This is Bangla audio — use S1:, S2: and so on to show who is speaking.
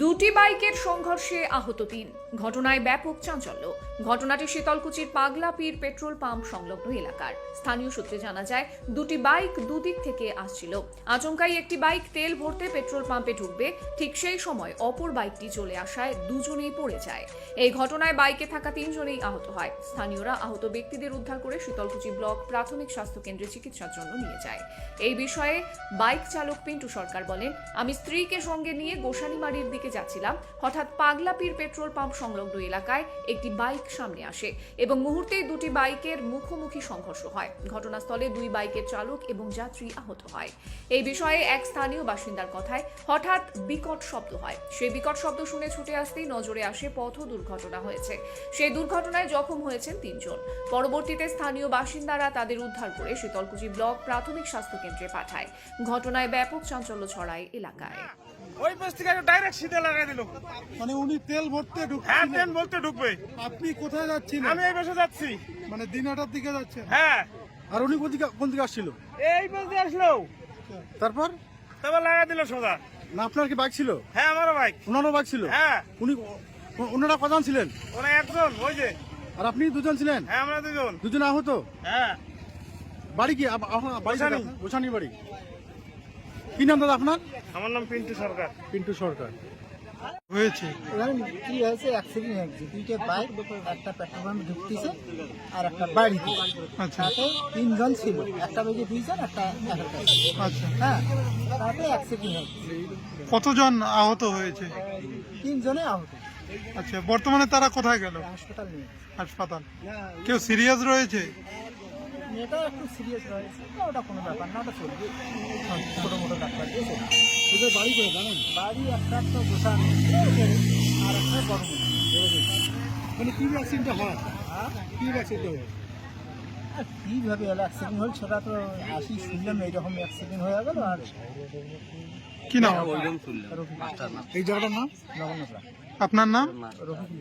S1: দুটি বাইকের সংঘর্ষে আহত তিন। ঘটনায় ব্যাপক চাঞ্চল্য। ঘটনাটি শীতলকুচির পাগলা পীর পেট্রোল পাম্প সংলগ্ন এলাকার। স্থানীয় সূত্রে জানা যায়, দুটি বাইক দুদিক থেকে আসছিল। আচমকাই একটি বাইক তেল ভরতে পেট্রোল পাম্পে ঢুকবে, ঠিক সেই সময় অপর বাইকটি চলে আসায় দুজনেই পড়ে যায়। এই ঘটনায় বাইকে থাকা তিনজনেই আহত হয়। স্থানীয়রা আহত ব্যক্তিদের উদ্ধার করে শীতলকুচি ব্লক প্রাথমিক স্বাস্থ্য কেন্দ্রে চিকিৎসার জন্য নিয়ে যায়। এই বিষয়ে বাইক চালক পিন্টু সরকার বলেন, আমি স্ত্রীকে সঙ্গে নিয়ে গোসানিমারির দিকে যাচ্ছিলাম। হঠাৎ পাগলাপীর পেট্রোল পাম্প সংলগ্ন এলাকায় একটি বাইক সামনে আসে এবং মুহূর্তেই দুটি বাইকের মুখোমুখি সংঘর্ষ হয়। ঘটনাস্থলে দুই বাইকের চালক এবং যাত্রী আহত হয়। এই বিষয়ে এক স্থানীয় বাসিন্দার কথায় হঠাৎ বিকট শব্দ হয়। সেই বিকট শব্দ শুনে ছুটে আসতেই নজরে আসে পথ দুর্ঘটনা হয়েছে। সেই দুর্ঘটনায় জখম হয়েছেন তিনজন। পরবর্তীতে স্থানীয় বাসিন্দারা তাদের উদ্ধার করে শীতলকুচি ব্লক প্রাথমিক স্বাস্থ্য কেন্দ্রে পাঠায়। ঘটনায় ব্যাপক চাঞ্চল্য ছড়ায় এলাকায়।
S2: ওই পাশ থেকে ডাইরেক্ট সিধে লাগাই দিল।
S3: মানে উনি তেল ভরতে
S2: হ্যাঁ
S3: ঢুকছিলেন
S2: ট্রেন বলতে ঢুকবে।
S3: আপনি কোথায় যাচ্ছিলেন?
S2: আমি এই পাশে যাচ্ছি।
S3: মানে দিনাটার দিকে যাচ্ছেন?
S2: হ্যাঁ।
S3: আর উনি কোন দিকে কোন দিকে আসছিল?
S2: এই পাশ দিয়ে আসলো।
S3: তারপর?
S2: তারপর লাগাই দিল সোজা।
S3: না আপনার কি বাইক ছিল?
S2: হ্যাঁ আমারও বাইক
S3: ওনারও বাইক ছিল?
S2: হ্যাঁ।
S3: উনি ওনারা কজন ছিলেন?
S2: ওরা একজন ওই যে।
S3: আর আপনি দুজন ছিলেন?
S2: হ্যাঁ আমরা দুজন।
S3: দুজন আহত?
S2: হ্যাঁ।
S3: বাড়ি কি? বাড়ি। বাড়ি। কি নাম দাদা আপনার?
S2: আমার নাম পিন্টু সরকার।
S3: পিন্টু সরকার। হয়েছে।
S4: কি হয়েছে অ্যাক্সিডেন্ট হয়েছে দুইটা বাইক একটা পেট্রোল পাম্পে ঢুকতেছে আর একটা
S3: আচ্ছা।
S4: তাতে তিনজন ছিল একটা বাইকে দুইজন একটা একটা
S3: আচ্ছা।
S4: হ্যাঁ তাতে অ্যাক্সিডেন্ট হয়েছে।
S3: কতজন আহত হয়েছে?
S4: তিনজনে আহত।
S3: আচ্ছা বর্তমানে তারা কোথায় গেল?
S4: হাসপাতাল নিয়ে।
S3: হাসপাতাল। কেউ সিরিয়াস রয়েছে?
S4: মেয়েটা একটু সিরিয়াস রয়েছে ওটা কোনো ব্যাপার না ওটা চলবে। ছোটো মোটো ডাক্তার দিয়ে চলবে।
S3: ওদের বাড়ি করে জানেন?
S4: বাড়ি একটা তো গোসান আর একটা
S3: মানে কি হয়? হয়?
S4: কীভাবে হলো? অ্যাক্সিডেন্ট হল সেটা তো আসি শুনলাম এইরকম অ্যাক্সিডেন্ট হয়ে গেল আর
S3: কি নাম? এই জায়গাটার নাম? আপনার নাম?
S4: রফিকুল